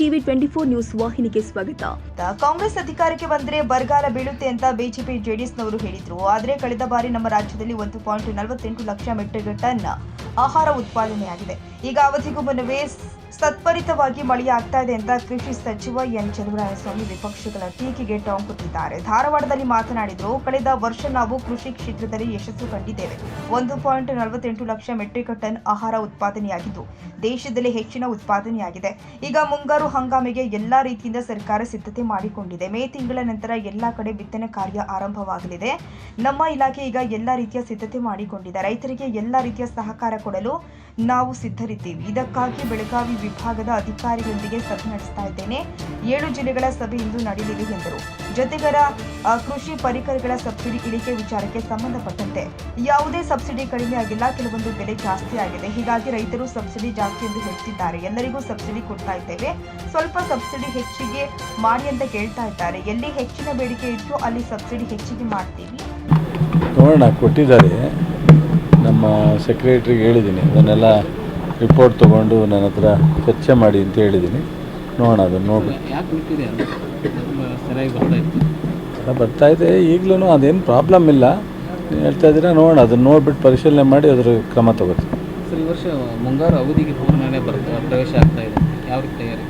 TV twenty four news ವಾಹಿನಿಗೆ ಸ್ವಾಗತ. ಕಾಂಗ್ರೆಸ್ ಅಧಿಕಾರಕ್ಕೆ ಬಂದ್ರೆ ಬರಗಾಲ ಬೀಳುತ್ತೆ ಅಂತ ಬಿಜೆಪಿ ಜೆಡಿಎಸ್ನವರು ಹೇಳಿದ್ರು. ಆದರೆ ಕಳೆದ ಬಾರಿ ನಮ್ಮ ರಾಜ್ಯದಲ್ಲಿ ಒಂದು ಪಾಯಿಂಟ್ ನಲವತ್ತೆಂಟು ಲಕ್ಷ ಮೆಟ್ರಿಕ್ ಟನ್ ಆಹಾರ ಉತ್ಪಾದನೆಯಾಗಿದೆ. ಈಗ ಅವಧಿಗೂ ಮುನ್ನವೇ ಸತ್ವರಿತವಾಗಿ ಮಳೆಯಾಗ್ತಾ ಇದೆ ಅಂತ ಕೃಷಿ ಸಚಿವ ಎನ್ ಚಲುವರಾಯಸ್ವಾಮಿ ವಿಪಕ್ಷಗಳ ಟೀಕೆಗೆ ಟಾಂಗ್ ಧಾರವಾಡದಲ್ಲಿ ಮಾತನಾಡಿದರು, ಕಳೆದ ವರ್ಷ ನಾವು ಕೃಷಿ ಕ್ಷೇತ್ರದಲ್ಲಿ ಯಶಸ್ಸು ಕಂಡಿದ್ದೇವೆ. ಒಂದು ಪಾಯಿಂಟ್ ನಲವತ್ತೆಂಟು ಲಕ್ಷ ಮೆಟ್ರಿಕ್ ಟನ್ ಆಹಾರ ಉತ್ಪಾದನೆಯಾಗಿದ್ದು, ದೇಶದಲ್ಲಿ ಹೆಚ್ಚಿನ ಉತ್ಪಾದನೆಯಾಗಿದೆ. ಈಗ ಮುಂಗಾರು ಹಂಗಾಮಿಗೆ ಎಲ್ಲಾ ರೀತಿಯಿಂದ ಸರ್ಕಾರ ಸಿದ್ಧತೆ ಮಾಡಿಕೊಂಡಿದೆ. ಮೇ ತಿಂಗಳ ನಂತರ ಎಲ್ಲಾ ಕಡೆ ಬಿತ್ತನೆ ಕಾರ್ಯ ಆರಂಭವಾಗಲಿದೆ. ನಮ್ಮ ಇಲಾಖೆ ಈಗ ಎಲ್ಲಾ ರೀತಿಯ ಸಿದ್ಧತೆ ಮಾಡಿಕೊಂಡಿದೆ. ರೈತರಿಗೆ ಎಲ್ಲಾ ರೀತಿಯ ಸಹಕಾರ ಕೊಡಲು ನಾವು ಸಿದ್ಧರಿದ್ದೀವಿ. ಇದಕ್ಕಾಗಿ ಬೆಳಗಾವಿ ವಿಭಾಗದ ಅಧಿಕಾರಿಗಳೊಂದಿಗೆ ಸಭೆ ನಡೆಸ್ತಾ ಇದ್ದೇನೆ. ಏಳು ಜಿಲ್ಲೆಗಳ ಸಭೆ ಇಂದು ನಡೆಯಲಿದೆ ಎಂದರು. ಜೊತೆಗರ ಕೃಷಿ ಪರಿಕರಗಳ ಸಬ್ಸಿಡಿ ಇಳಿಕೆ ವಿಚಾರಕ್ಕೆ ಸಂಬಂಧಪಟ್ಟಂತೆ ಯಾವುದೇ ಸಬ್ಸಿಡಿ ಕಡಿಮೆ ಆಗಿಲ್ಲ. ಕೆಲವೊಂದು ಬೆಲೆ ಜಾಸ್ತಿ ಆಗಿದೆ. ಹೀಗಾಗಿ ರೈತರು ಸಬ್ಸಿಡಿ ಜಾಸ್ತಿ ಎಂದು ಹೇಳ್ತಿದ್ದಾರೆ. ಎಲ್ಲರಿಗೂ ಸಬ್ಸಿಡಿ ಕೊಡ್ತಾ ಇದ್ದೇವೆ. ಸ್ವಲ್ಪ ಸಬ್ಸಿಡಿ ಹೆಚ್ಚಿಗೆ ಮಾಡಿ ಅಂತ ಕೇಳ್ತಾ ಇದ್ದಾರೆ. ಎಲ್ಲಿ ಹೆಚ್ಚಿನ ಬೇಡಿಕೆ ಇತ್ತು ಅಲ್ಲಿ ಸಬ್ಸಿಡಿ ಹೆಚ್ಚಿಗೆ ಮಾಡ್ತೀವಿ. ನೋಡೋಣ, ಕೊಟ್ಟಿದ್ದಾರೆ. ನಮ್ಮ ಸೆಕ್ರೆಟ್ರಿಗೆ ಹೇಳಿದ್ದೀನಿ. ಅದನ್ನೆಲ್ಲ ರಿಪೋರ್ಟ್ ತೊಗೊಂಡು ನನ್ನ ಹತ್ರ ಚರ್ಚೆ ಮಾಡಿ ಅಂತ ಹೇಳಿದ್ದೀನಿ. ನೋಡೋಣ ಅದನ್ನು ನೋಡಿ ಬರ್ತಾ ಇದೆ. ಈಗಲೂ ಅದೇನು ಪ್ರಾಬ್ಲಮ್ ಇಲ್ಲ. ನೀವು ಹೇಳ್ತಾ ಇದ್ದೀರಾ? ನೋಡೋಣ ಅದನ್ನು ನೋಡ್ಬಿಟ್ಟು ಪರಿಶೀಲನೆ ಮಾಡಿ ಅದ್ರ ಕ್ರಮ ತಗೋತೀವಿ ಸರ್ ಈ ವರ್ಷ ಮುಂಗಾರು ಅವಧಿಗೆ ಪೂರ್ಣನೇ ಬರ್ತಾ ಪ್ರವೇಶ ಆಗ್ತಾ ಇದೆ. ಯಾವ ರೀತಿ ತಯಾರಿ?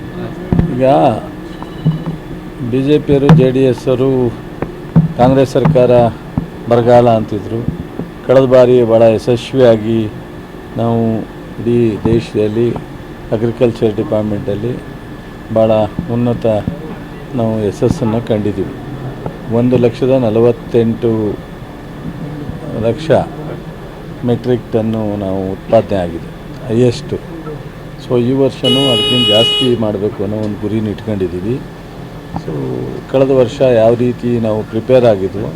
ಈಗ ಬಿ ಜೆ ಪಿಯವರು ಜೆ ಡಿ ಎಸ್ ಅವರು ಕಾಂಗ್ರೆಸ್ ಸರ್ಕಾರ ಬರಗಾಲ ಅಂತಿದ್ರು. ಕಳೆದ ಬಾರಿ ಭಾಳ ಯಶಸ್ವಿಯಾಗಿ ನಾವು ಇಡೀ ದೇಶದಲ್ಲಿ ಅಗ್ರಿಕಲ್ಚರ್ ಡಿಪಾರ್ಟ್ಮೆಂಟಲ್ಲಿ ಭಾಳ ಉನ್ನತ ನಾವು ಯಶಸ್ಸನ್ನು ಕಂಡಿದ್ದೀವಿ. ಒಂದು ಲಕ್ಷದ ನಲವತ್ತೆಂಟು ಲಕ್ಷ ಮೆಟ್ರಿಕ್ ಟನ್ನು ನಾವು ಉತ್ಪಾದನೆ ಆಗಿದೆ ಹೈಯೆಸ್ಟು. ಸೊ ಈ ವರ್ಷವೂ ಅದಕ್ಕಿಂತ ಜಾಸ್ತಿ ಮಾಡಬೇಕು ಅನ್ನೋ ಒಂದು ಗುರಿನ ಇಟ್ಕೊಂಡಿದ್ದೀವಿ. ಸೊ ಕಳೆದ ವರ್ಷ ಯಾವ ರೀತಿ ನಾವು ಪ್ರಿಪೇರ್ ಆಗಿದ್ವು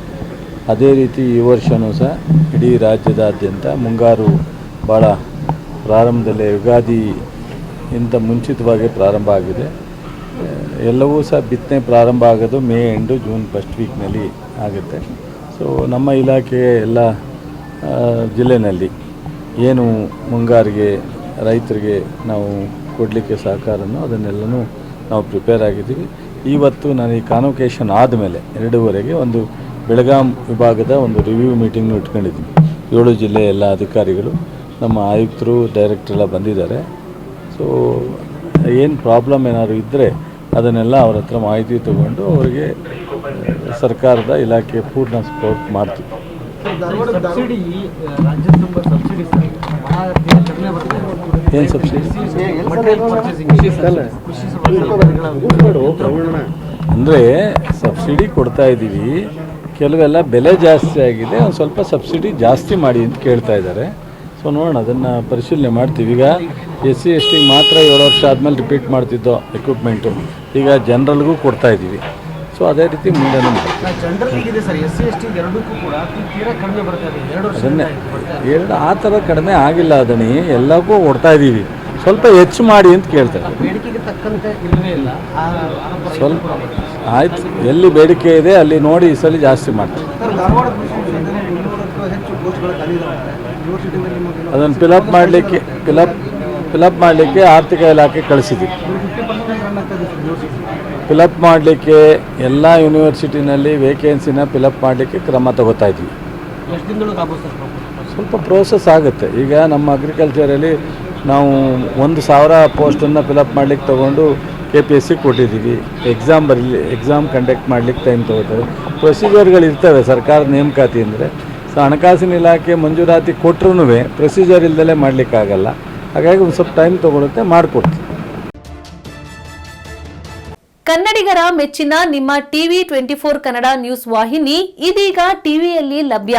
ಅದೇ ರೀತಿ ಈ ವರ್ಷವೂ ಸಹ ಇಡೀ ರಾಜ್ಯದಾದ್ಯಂತ ಮುಂಗಾರು ಭಾಳ ಪ್ರಾರಂಭದಲ್ಲೇ ಯುಗಾದಿ ಇಂಥ ಮುಂಚಿತವಾಗಿ ಪ್ರಾರಂಭ ಆಗಿದೆ. ಎಲ್ಲವೂ ಸಹ ಬಿತ್ತನೆ ಪ್ರಾರಂಭ ಆಗೋದು ಮೇ ಎಂಡು ಜೂನ್ ಫಸ್ಟ್ ವೀಕ್ನಲ್ಲಿ ಆಗುತ್ತೆ. ಸೊ ನಮ್ಮ ಇಲಾಖೆ ಎಲ್ಲ ಜಿಲ್ಲೆಯಲ್ಲಿ ಏನು ಮುಂಗಾರಿಗೆ ರೈತರಿಗೆ ನಾವು ಕೊಡಲಿಕ್ಕೆ ಸಹಕಾರನೋ ಅದನ್ನೆಲ್ಲನೂ ನಾವು ಪ್ರಿಪೇರ್ ಆಗಿದ್ದೀವಿ. ಇವತ್ತು ನಾನು ಈ ಕಾನ್ವೊಕೇಶನ್ ಆದಮೇಲೆ ಎರಡೂವರೆಗೆ ಒಂದು ಬೆಳಗಾಂ ವಿಭಾಗದ ಒಂದು ರಿವ್ಯೂ ಮೀಟಿಂಗ್ನು ಇಟ್ಕೊಂಡಿದ್ದೀನಿ. ಏಳು ಜಿಲ್ಲೆಯ ಎಲ್ಲ ಅಧಿಕಾರಿಗಳು ನಮ್ಮ ಆಯುಕ್ತರು ಡೈರೆಕ್ಟರ್ ಎಲ್ಲ ಬಂದಿದ್ದಾರೆ. ಸೊ ಏನು ಪ್ರಾಬ್ಲಮ್ ಏನಾದರೂ ಇದ್ದರೆ ಅದನ್ನೆಲ್ಲ ಅವ್ರ ಹತ್ರ ಮಾಹಿತಿ ತಗೊಂಡು ಅವರಿಗೆ ಸರ್ಕಾರದ ಇಲಾಖೆ ಪೂರ್ಣ ಸಪೋರ್ಟ್ ಮಾಡ್ತೀವಿ. ಏನು ಸಬ್ಸಿಡಿ ಅಂದರೆ ಸಬ್ಸಿಡಿ ಕೊಡ್ತಾ ಇದ್ದೀವಿ ಕೆಲವೆಲ್ಲ ಬೆಲೆ ಜಾಸ್ತಿ ಆಗಿದೆ ಒಂದು ಸ್ವಲ್ಪ ಸಬ್ಸಿಡಿ ಜಾಸ್ತಿ ಮಾಡಿ ಅಂತ ಕೇಳ್ತಾ ಇದ್ದಾರೆ. ಸೊ ನೋಡೋಣ ಅದನ್ನು ಪರಿಶೀಲನೆ ಮಾಡ್ತೀವಿ. ಈಗ ಎಸ್ ಸಿ ಎಸ್ ಟಿಗೆ ಮಾತ್ರ ಏಳು ವರ್ಷ ಆದಮೇಲೆ ರಿಪೀಟ್ ಮಾಡ್ತಿದ್ದೋ ಎಕ್ವಿಪ್ಮೆಂಟು ಈಗ ಜನರಲ್ಗೂ ಕೊಡ್ತಾ ಇದ್ದೀವಿ. ಸೊ ಅದೇ ರೀತಿ ಮುಂದೆ ಅದನ್ನೇ. ಎರಡು ಆ ಥರ ಕಡಿಮೆ ಆಗಿಲ್ಲ ಅದನ್ನ ಎಲ್ಲಕ್ಕೂ ಕೊಡ್ತಾ ಇದ್ದೀವಿ. ಸ್ವಲ್ಪ ಹೆಚ್ಚು ಮಾಡಿ ಅಂತ ಕೇಳ್ತಾರೆ. ಸ್ವಲ್ಪ ಆಯ್ತು. ಎಲ್ಲಿ ಬೇಡಿಕೆ ಇದೆ ಅಲ್ಲಿ ನೋಡಿ ಈ ಸಲ ಜಾಸ್ತಿ ಮಾಡ್ತೀವಿ ಅದನ್ನು ಫಿಲಪ್ ಮಾಡಲಿಕ್ಕೆ ಫಿಲಪ್ ಫಿಲಪ್ ಮಾಡಲಿಕ್ಕೆ ಆರ್ಥಿಕ ಇಲಾಖೆ ಯೂನಿವರ್ಸಿಟಿ? ಫಿಲಪ್ ಮಾಡಲಿಕ್ಕೆ ಎಲ್ಲ ಯೂನಿವರ್ಸಿಟಿನಲ್ಲಿ ವೇಕೆನ್ಸಿನ ಫಿಲಪ್ ಮಾಡಲಿಕ್ಕೆ ಕ್ರಮ ತಗೋತಾ ಇದ್ವಿ. ಸ್ವಲ್ಪ ಪ್ರೋಸೆಸ್ ಆಗುತ್ತೆ. ಈಗ ನಮ್ಮ ಅಗ್ರಿಕಲ್ಚರಲ್ಲಿ ನಾವು ಒಂದು ಸಾವಿರ ಪೋಸ್ಟನ್ನು ಫಿಲಪ್ ಮಾಡ್ಲಿಕ್ಕೆ ತೊಗೊಂಡು ಕೆ ಪಿ ಎಸ್ ಸಿ ಕೊಟ್ಟಿದ್ದೀವಿ. ಎಕ್ಸಾಮ್ ಬರಲಿ ಎಕ್ಸಾಮ್ ಕಂಡಕ್ಟ್ ಮಾಡಲಿಕ್ಕೆ ಟೈಮ್ ತೊಗೋತೇವೆ ಪ್ರೊಸೀಜರ್ಗಳು ಇರ್ತವೆ, ಸರ್ಕಾರದ ನೇಮಕಾತಿ ಅಂದರೆ. ಸೊ ಹಣಕಾಸಿನ ಇಲಾಖೆ ಮಂಜೂರಾತಿ ಕೊಟ್ಟರು ಪ್ರೊಸೀಜರ್ ಇಲ್ದಲೇ ಮಾಡಲಿಕ್ಕಾಗಲ್ಲ. ಹಾಗಾಗಿ ಒಂದು ಸ್ವಲ್ಪ ಟೈಮ್ ತೊಗೊಳುತ್ತೆ, ಮಾಡಿಕೊಡ್ತೀವಿ. ಕನ್ನಡಿಗರ ಮೆಚ್ಚಿನ ನಿಮ್ಮ TV twenty four Kannada news ವಾಹಿನಿ ಇದೀಗ ಟಿವಿಯಲ್ಲಿ ಲಭ್ಯ.